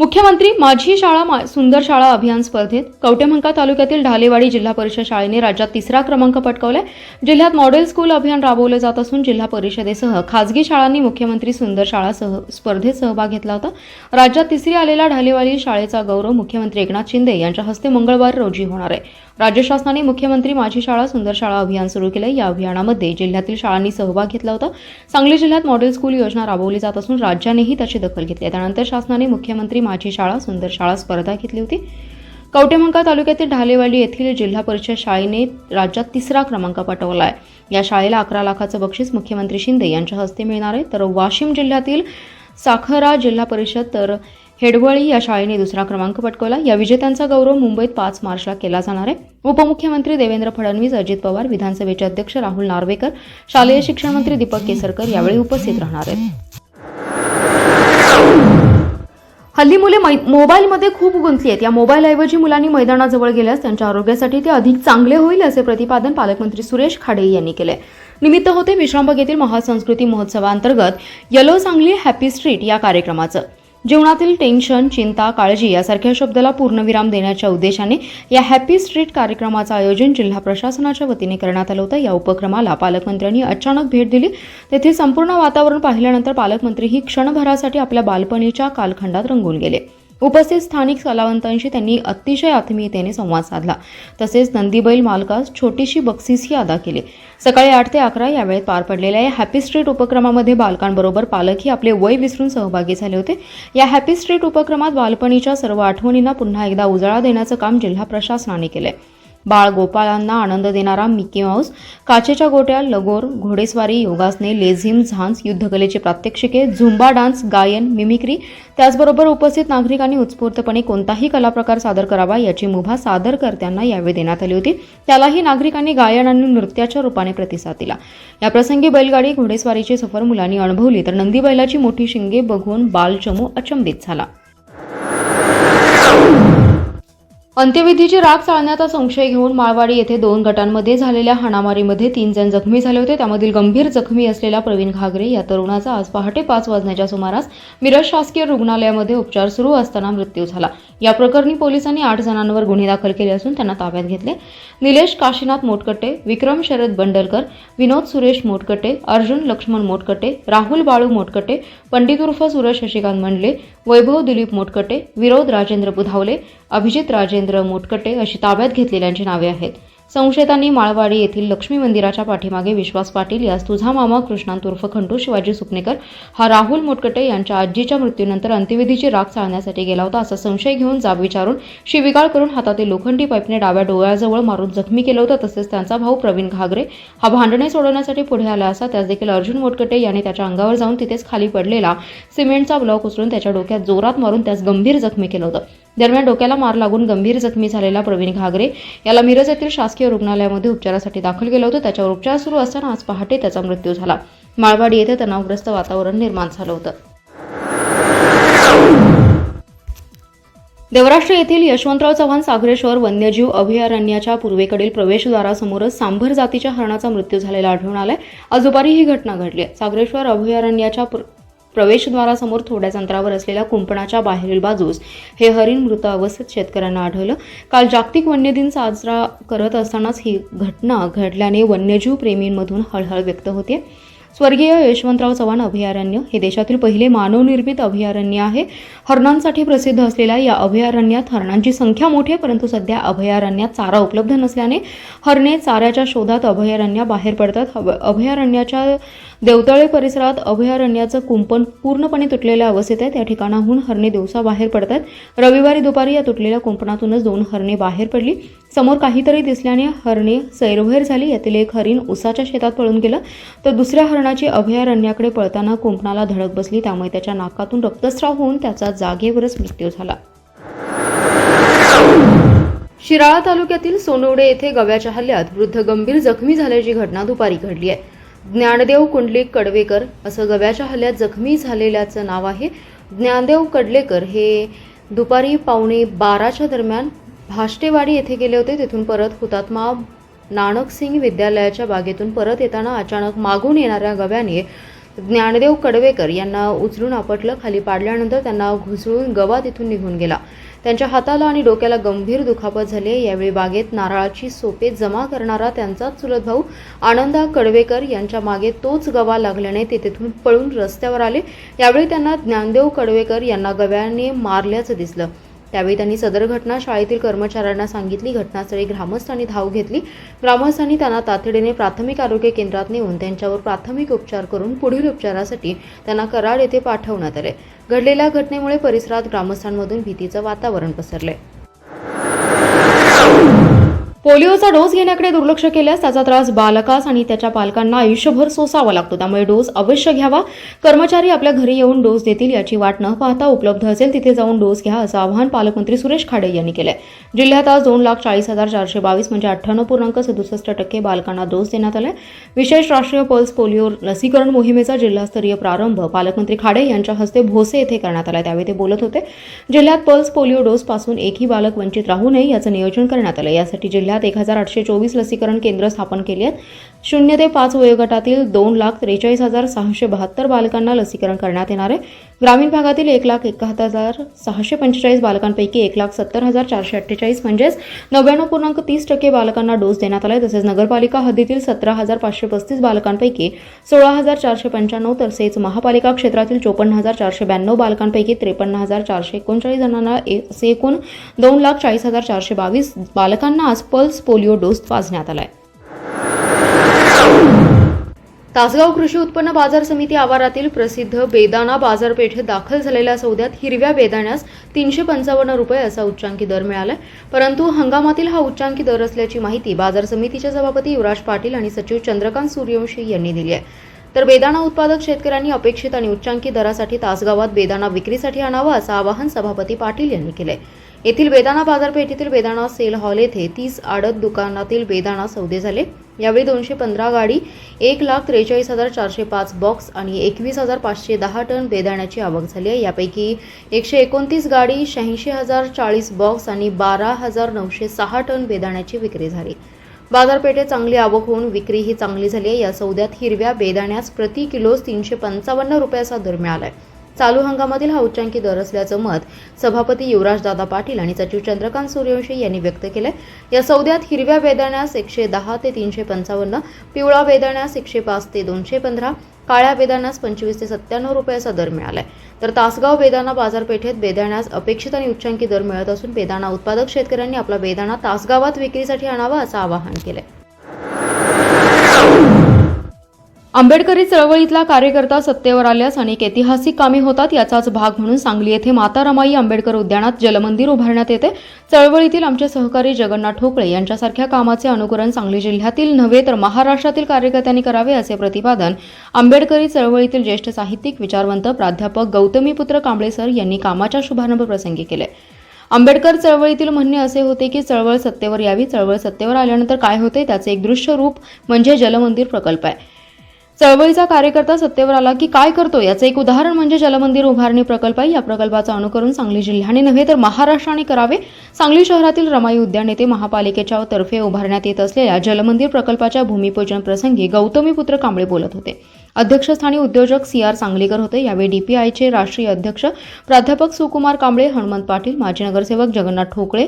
मुख्यमंत्री माझी शाळा मा- सुंदर शाळा अभियान स्पर्धेत कवटेमंका तालुक्यातील ढालेवाडी जिल्हा परिषद शाळेने राज्यात तिसरा क्रमांक पटकावलाय. जिल्ह्यात मॉडेल स्कूल अभियान राबवलं जात असून जिल्हा परिषदेसह खासगी शाळांनी मुख्यमंत्री सुंदर शाळा सह स्पर्धेत सहभाग घेतला होता. राज्यात तिसरी आलेल्या ढालेवाडी शाळेचा गौरव मुख्यमंत्री एकनाथ शिंदे यांच्या हस्ते मंगळवार रोजी होणार आहे. राज्य शासनाने मुख्यमंत्री माझी शाळा सुंदर शाळा अभियान सुरू केलं या अभियानामध्ये जिल्ह्यातील शाळांनी सहभाग घेतला होता. सांगली जिल्ह्यात मॉडेल स्कूल योजना राबवली जात असून राज्यानेही त्याची दखल घेतली आहे. त्यानंतर शासनाने मुख्यमंत्री माझी शाळा सुंदर शाळा स्पर्धा घेतली होती. कवटेमंका तालुक्यातील ढालेवाडी येथील जिल्हा परिषद शाळेने राज्यात तिसरा क्रमांक पटवला आहे या शाळेला अकरा लाखाचं बक्षीस मुख्यमंत्री शिंदे यांच्या हस्ते मिळणार आहे. तर वाशिम जिल्ह्यातील साखरा जिल्हा परिषद तर हेडवळी या शाळेने दुसरा क्रमांक पटकवला. या विजेत्यांचा गौरव मुंबईत पाच मार्चला केला जाणार आहे. उपमुख्यमंत्री देवेंद्र फडणवीस अजित पवार विधानसभेचे अध्यक्ष राहुल नार्वेकर शालेय शिक्षण मंत्री दीपक केसरकर यावेळी उपस्थित राहणार आहेत. हल्ली मुले मै मोबाईलमध्ये खूप गुंतली आहेत. या मोबाईलऐवजी मुलांनी मैदानाजवळ गेल्यास त्यांच्या आरोग्यासाठी ते अधिक चांगले होईल असे प्रतिपादन पालकमंत्री सुरेश खाडे यांनी केले निमित्त होते विश्रामबाग येथील महासंस्कृती महोत्सवाअंतर्गत यलो सांगली हॅपी स्ट्रीट या कार्यक्रमाचं. जीवनातील टेन्शन चिंता काळजी यासारख्या शब्दाला पूर्णविराम देण्याच्या उद्देशाने या हॅपी स्ट्रीट कार्यक्रमाचं आयोजन जिल्हा प्रशासनाच्या वतीने करण्यात आलं होतं. या उपक्रमाला पालकमंत्र्यांनी अचानक भेट दिली. तेथे संपूर्ण वातावरण पाहिल्यानंतर पालकमंत्री ही क्षणभरासाठी आपल्या बालपणीच्या कालखंडात रंगून गेले. उपस्थित स्थानिक कलावंतांशी त्यांनी अतिशय आत्मीयतेने संवाद साधला. तसेच नंदीबैल मालकास छोटीशी बक्षीसही अदा केली. सकाळी आठ ते अकरा या वेळेत पार पडलेल्या या हॅपी स्ट्रीट उपक्रमामध्ये बालकांबरोबर पालकही आपले वय विसरून सहभागी झाले होते. या हॅपी स्ट्रीट उपक्रमात बालपणीच्या सर्व आठवणींना पुन्हा एकदा उजाळा देण्याचं काम जिल्हा प्रशासनाने केलंय. बाळ गोपाळांना आनंद देणारा मिकी माऊस काचेच्या गोट्या लगोर घोडेस्वारी योगासने लेझिम झांज युद्धकलेचे प्रात्यक्षिके झुंबा डान्स गायन मिमिक्री त्याचबरोबर उपस्थित नागरिकांनी उत्स्फूर्तपणे कोणताही कलाप्रकार सादर करावा याची मुभा सादरकर्त्यांना यावेळी देण्यात आली होती. त्यालाही नागरिकांनी गायन आणि नृत्याच्या रूपाने प्रतिसाद दिला. याप्रसंगी बैलगाडी घोडेस्वारीची सफर मुलांनी अनुभवली तर नंदी बैलाची मोठी शिंगे बघून बालचमू अचंबित झाला. अंत्यविधीची राग चाळण्याचा संशय घेऊन माळवाडी येथे दोन गटांमध्ये झालेल्या हाणामारीमध्ये तीन जण जखमी झाले होते. त्यामधील गंभीर जखमी असलेल्या प्रवीण घागरे या तरुणाचा आज पहाटे पाच वाजण्याच्या सुमारास मिरज शासकीय रुग्णालयामध्ये उपचार सुरू असताना मृत्यू झाला. या प्रकरणी पोलिसांनी आठ जणांवर गुन्हे दाखल केले असून त्यांना ताब्यात घेतले. निलेश काशीनाथ मोटकटे विक्रम शरद बंडलकर विनोद सुरेश मोटकटे अर्जुन लक्ष्मण मोटकटे राहुल बाळू मोटकटे पंडित उर्फ सुरज शशिकांत मंडले वैभव दिलीप मोटकटे विरोध राजेंद्र बुधावले अभिजित राजेंद्र मोटकटे अशी ताब्यात घेतलेल्यांची नावे आहेत. संशयितांनी माळवाडी येथील लक्ष्मी मंदिराच्या पाठीमागे विश्वास पाटील यास तुझा मामा कृष्णांत उर्फ खंडू शिवाजी सुपनेकर हा राहुल मोटकटे यांच्या आजीच्या मृत्यूनंतर अंत्यविधीची राख चाळण्यासाठी गेला होता असा संशय घेऊन जाब विचारून शिविगाळ करून हातातील लोखंडी पाईपने डाव्या डोळ्याजवळ मारून जखमी केलं होतं. तसेच त्यांचा भाऊ प्रवीण घागरे हा भांडणे सोडवण्यासाठी पुढे आला असा त्यास देखील अर्जुन मोटकटे याने त्याच्या अंगावर जाऊन तिथेच खाली पडलेला सिमेंटचा ब्लॉक उचलून त्याच्या डोक्यात जोरात मारून त्यास गंभीर जखमी केलं होतं. दरम्यान डोक्याला मार लागून गंभीर जखमी झालेला प्रवीण घागरे याला मिरज येथील शासकीय रुग्णालयामध्ये उपचारासाठी दाखल केलं होतं. त्याच्यावर उपचार सुरू असताना आज पहाटे त्याचा मृत्यू झाला. माळवाडी येथे तणावग्रस्त वातावरण निर्माण झालं होतं. देवराष्ट्र येथील यशवंतराव चव्हाण सागरेश्वर वन्यजीव अभयारण्याच्या पूर्वेकडील प्रवेशद्वारासमोरच सांभर जातीच्या हरणाचा मृत्यू झालेला आढळून आलाय. आज दुपारी ही घटना घडली सागरेश्वर अभयारण्याच्या प्रवेशद्वारासमोर थोड्याच अंतरावर असलेल्या कुंपणाच्या बाहेरील बाजूस हे हरिण मृत अवस्थेत शेतकऱ्यांना आढळलं. काल जागतिक वन्यदिन साजरा करत असतानाच ही घटना घडल्याने वन्यजीव प्रेमींमधून हळहळ व्यक्त होते. स्वर्गीय यशवंतराव चव्हाण अभयारण्य हे देशातील पहिले मानवनिर्मित अभयारण्य आहे. हरणांसाठी प्रसिद्ध असलेल्या या अभयारण्यात हरणांची संख्या मोठी आहे परंतु सध्या अभयारण्यात चारा उपलब्ध नसल्याने हरणे चाऱ्याच्या शोधात अभयारण्या बाहेर पडतात. अभयारण्याच्या देवतळे परिसरात अभयारण्याचं कुंपण पूर्णपणे तुटलेल्या अवस्थेत आहे. त्या ठिकाणाहून हरणे दिवसा बाहेर पडतात. रविवारी दुपारी या तुटलेल्या कुंपणातूनच दोन हरणे बाहेर पडली. समोर काहीतरी दिसल्याने हरणे सैरभैर झाली. यातील एक हरिण उसाच्या शेतात पळून गेलं. तर दुसऱ्या हरणाची अभयारण्याकडे पळताना कुंपणाला धडक बसली. त्यामुळे त्याच्या नाकातून रक्तस्राव होऊन त्याचा जागेवरच मृत्यू झाला. शिराळा तालुक्यातील सोनवडे येथे गव्याच्या हल्ल्यात वृद्ध गंभीर जखमी झाल्याची घटना दुपारी घडली आहे. ज्ञानदेव कुंडलिक कडवेकर असं गव्याच्या हल्ल्यात जखमी झालेल्याचं नाव आहे. ज्ञानदेव कडलेकर हे दुपारी पावणे बाराच्या दरम्यान भाष्टेवाडी येथे गेले होते तिथून परत हुतात्मा नानकसिंग विद्यालयाच्या बागेतून परत येताना अचानक मागून येणाऱ्या गव्याने ज्ञानदेव कडवेकर यांना उचलून आपटलं खाली पाडल्यानंतर त्यांना घुसळून गवा तिथून निघून गेला. त्यांच्या हाताला आणि डोक्याला गंभीर दुखापत झाली. यावेळी बागेत नारळाची सोपे जमा करणारा त्यांचाच चुलत भाऊ आनंदा कडवेकर यांच्या मागे तोच गवा लागल्याने ते तेथून पळून रस्त्यावर आले. यावेळी त्यांना ज्ञानदेव कडवेकर यांना गव्याने मारल्याचं दिसलं. त्यावेळी त्यांनी सदर घटना शाळेतील कर्मचाऱ्यांना सांगितली घटनास्थळी ग्रामस्थांनी धाव घेतली. ग्रामस्थांनी त्यांना तातडीने प्राथमिक आरोग्य केंद्रात नेऊन त्यांच्यावर प्राथमिक उपचार करून पुढील उपचारासाठी त्यांना कराड येथे पाठवण्यात आले. घडलेल्या घटनेमुळे परिसरात ग्रामस्थांमधून भीतीचं वातावरण पसरले. पोलिओचा डोस घेण्याकडे दुर्लक्ष केल्यास त्याचा त्रास बालकास आणि त्याच्या पालकांना आयुष्यभर सोसावा लागतो. त्यामुळे डोस अवश्य घ्यावा. कर्मचारी आपल्या घरी येऊन डोस देतील याची वाट न पाहता उपलब्ध असेल तिथे जाऊन डोस घ्या असं आवाहन पालकमंत्री सुरेश खाडे यांनी केलंय. जिल्ह्यात आज दोन लाख चाळीस हजार चारशे बावीस म्हणजे अठ्ठ्याण्णव पूर्णांक सदुसष्ट टक्के बालकांना डोस देण्यात आलाय. विशेष राष्ट्रीय पल्स पोलिओ लसीकरण मोहिमेचा जिल्हास्तरीय प्रारंभ पालकमंत्री खाडे यांच्या हस्ते भोसे येथे करण्यात आला त्यावेळी ते बोलत होते जिल्ह्यात पल्स पोलिओ डोस पासून एकही बालक वंचित राहू नये याचं नियोजन करण्यात आलं यासाठी जिल्ह्यात एक हजार आठशे चोवीस लसीकरण केंद्र स्थापन केली आहेत. शून्य ते पाच वयोगटातील दोन लाख त्रेचाळीस हजार सहाशे बहात्तर बालकांना लसीकरण करण्यात येणार आहे. ग्रामीण भागातील एक लाख एकाहत्तर हजार सहाशे पंचेचाळीस बालकांपैकी एक लाख सत्तर हजार चारशे अठ्ठेचाळीस म्हणजेच नव्याण्णव पूर्णांक तीस टक्के बालकांना डोस देण्यात आला आहे तसेच नगरपालिका हद्दीतील सतरा हजार पाचशे पस्तीस बालकांपैकी सोळा हजार चारशे पंच्याण्णव तसेच महापालिका क्षेत्रातील चोपन्न हजार चारशे ब्याण्णव बालकांपैकी त्रेपन्न हजार चारशे एकोणचाळीस जणांना ए- असे एकूण दोन लाख चाळीस हजार चारशे बावीस बालकांना आज पल्स पोलिओ डोस पाजण्यात आहे तासगाव कृषी उत्पन्न बाजार समिती आवारातील प्रसिद्ध बेदाना बाजारपेठेत दाखल झालेल्या सौद्यात हिरव्या बेदाण्यास तीनशे पंचावन्न रुपये असा उच्चांकी दर मिळालाय. परंतु हंगामातील हा उच्चांकी दर असल्याची माहिती बाजार समितीचे सभापती युवराज पाटील आणि सचिव चंद्रकांत सूर्यवंशी यांनी दिली आहे. तर बेदाणा उत्पादक शेतकऱ्यांनी अपेक्षित आणि उच्चांकी दरासाठी तासगावात बेदाणा विक्रीसाठी आणावा असं आवाहन सभापती पाटील यांनी केलंय. येथील बेदाणा बाजारपेठेतील बेदाणा सेल हॉल येथे तीस आडत दुकानातील बेदाणा सौदे झाले. यावेळी दोनशे पंधरा गाडी एक लाख त्रेचाळीस हजार चारशे पाच बॉक्स आणि एकवीस हजार पाचशे दहा टन बेदाण्याची आवक झाली आहे. यापैकी एकशे एकोणतीस गाडी शहाऐंशी हजार चाळीस बॉक्स आणि बारा हजार नऊशे सहा टन बेदाण्याची विक्री झाली. बाजारपेठेत चांगली आवक होऊन विक्री ही चांगली झाली आहे. या सौद्यात हिरव्या बेदाण्यास प्रति किलोस तीनशे पंचावन्न रुपयाचा दर मिळाला आहे चालू हंगामातील हा उच्चांकी दर असल्याचं मत सभापती युवराजदादा पाटील आणि सचिव चंद्रकांत सूर्यवंशी यांनी व्यक्त केलंय. या सौद्यात हिरव्या बेदाण्यास एकशे दहा ते तीनशे पंचावन्न पिवळा बेदाण्यास एकशे पाच ते दोनशे पंधरा काळ्या बेदाण्यास पंचवीस ते सत्त्याण्णव रुपयाचा दर मिळालाय. तर तासगाव बेदाना बाजारपेठेत बेदाण्यास अपेक्षित आणि उच्चांकी दर मिळत असून बेदाणा उत्पादक शेतकऱ्यांनी आपला बेदाणा तासगावात विक्रीसाठी आणावा असं आवाहन केलंय. आंबेडकरी चळवळीतला कार्यकर्ता सत्तेवर आल्यास अनेक ऐतिहासिक कामे होतात याचाच भाग म्हणून सांगली येथे माता रमाई आंबेडकर उद्यानात जलमंदिर उभारण्यात येते. चळवळीतील आमचे सहकारी जगन्नाथ ठोकळे यांच्यासारख्या कामाचे अनुकरण सांगली जिल्ह्यातील नव्हे तर महाराष्ट्रातील कार्यकर्त्यांनी करावे असे प्रतिपादन आंबेडकरी चळवळीतील ज्येष्ठ साहित्यिक विचारवंत प्राध्यापक गौतमीपुत्र कांबळे सर यांनी कामाच्या शुभारंभ प्रसंगी केले. आंबेडकर चळवळीतील म्हणणे असे होते की चळवळ सत्तेवर यावी चळवळ सत्तेवर आल्यानंतर काय होते त्याचे एक दृश्य रूप म्हणजे जलमंदिर प्रकल्प आहे. चळवळीचा कार्यकर्ता सत्तेवर आला की काय करतो याचं एक उदाहरण म्हणजे जलमंदिर उभारणी प्रकल्प आहे. या प्रकल्पाचं अनुकरण सांगली जिल्ह्याने नव्हे तर महाराष्ट्राने करावे. सांगली शहरातील रमाई उद्यान येथे महापालिकेच्या तर्फे उभारण्यात येत असलेल्या जलमंदिर प्रकल्पाच्या भूमिपूजन प्रसंगी गौतमीपुत्र कांबळे बोलत होते. अध्यक्षस्थानी उद्योजक सी आर सांगलीकर होते. यावेळी डीपीआयचे राष्ट्रीय अध्यक्ष प्राध्यापक सुकुमार कांबळे हनुमंत पाटील माजी नगरसेवक जगन्नाथ ठोकळे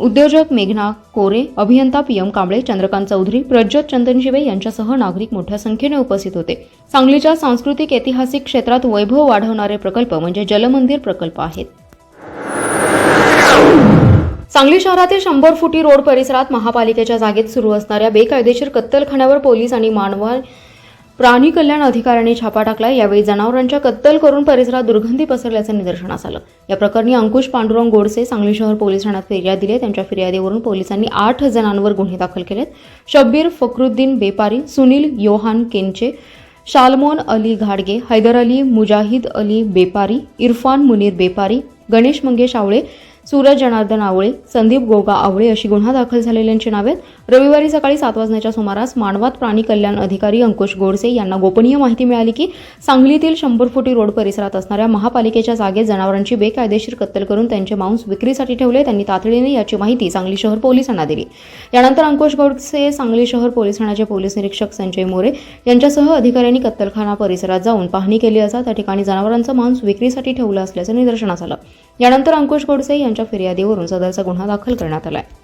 उद्योजक मेघना कोरे अभियंता पी एम कांबळे चंद्रकांत चौधरी प्रज्योत चंदनशिवे यांच्यासह नागरिक मोठ्या संख्येने उपस्थित होते. सांगलीच्या सांस्कृतिक ऐतिहासिक क्षेत्रात वैभव वाढवणारे प्रकल्प म्हणजे जलमंदिर प्रकल्प आहेत. सांगली शहरातील शंभर फुटी रोड परिसरात महापालिकेच्या जागेत सुरू असणाऱ्या बेकायदेशीर कत्तलखान्यावर पोलीस आणि मानवा प्राणी कल्याण अधिकाऱ्यांनी छापा टाकला यावेळी जनावरांच्या कत्तल करून परिसरात दुर्गंधी पसरल्याचं निदर्शनास आलं. या प्रकरणी अंकुश पांडुरंग गोडसे सांगली शहर पोलीस ठाण्यात फिर्याद दिली त्यांच्या फिर्यादीवरून पोलिसांनी आठ जणांवर गुन्हे दाखल केलेत. शब्बीर फकरुद्दीन बेपारी सुनील योहान केंचे शालमोन अली घाडगे हैदर अली मुजाहिद अली बेपारी इरफान मुनीर बेपारी गणेश मंगेश आवळे सूरज जनार्दन आवळे संदीप गोगा आवळे अशी गुन्हा दाखल झालेल्यांची नावे रविवारी सकाळी सात वाजण्याच्या सुमारास मानवात प्राणी कल्याण अधिकारी अंकुश गोडसे यांना गोपनीय माहिती मिळाली की सांगलीतील शंभर फुटी रोड परिसरात असणाऱ्या महापालिकेच्या जागेत जनावरांची बेकायदेशीर कत्तल करून त्यांचे मांस विक्रीसाठी ठेवले त्यांनी तातडीने याची माहिती सांगली शहर पोलिसांना दिली. यानंतर अंकुश गोडसे सांगली शहर पोलीस ठाण्याचे पोलीस निरीक्षक संजय मोरे यांच्यासह अधिकाऱ्यांनी कत्तलखाना परिसरात जाऊन पाहणी केली असता त्या ठिकाणी जनावरांचं मांस विक्रीसाठी ठेवलं असल्याचं निदर्शनास आलं. यानंतर अंकुश गोडसे यांच्या फिर्यादीवरून सदरचा गुन्हा दाखल करण्यात आला आहे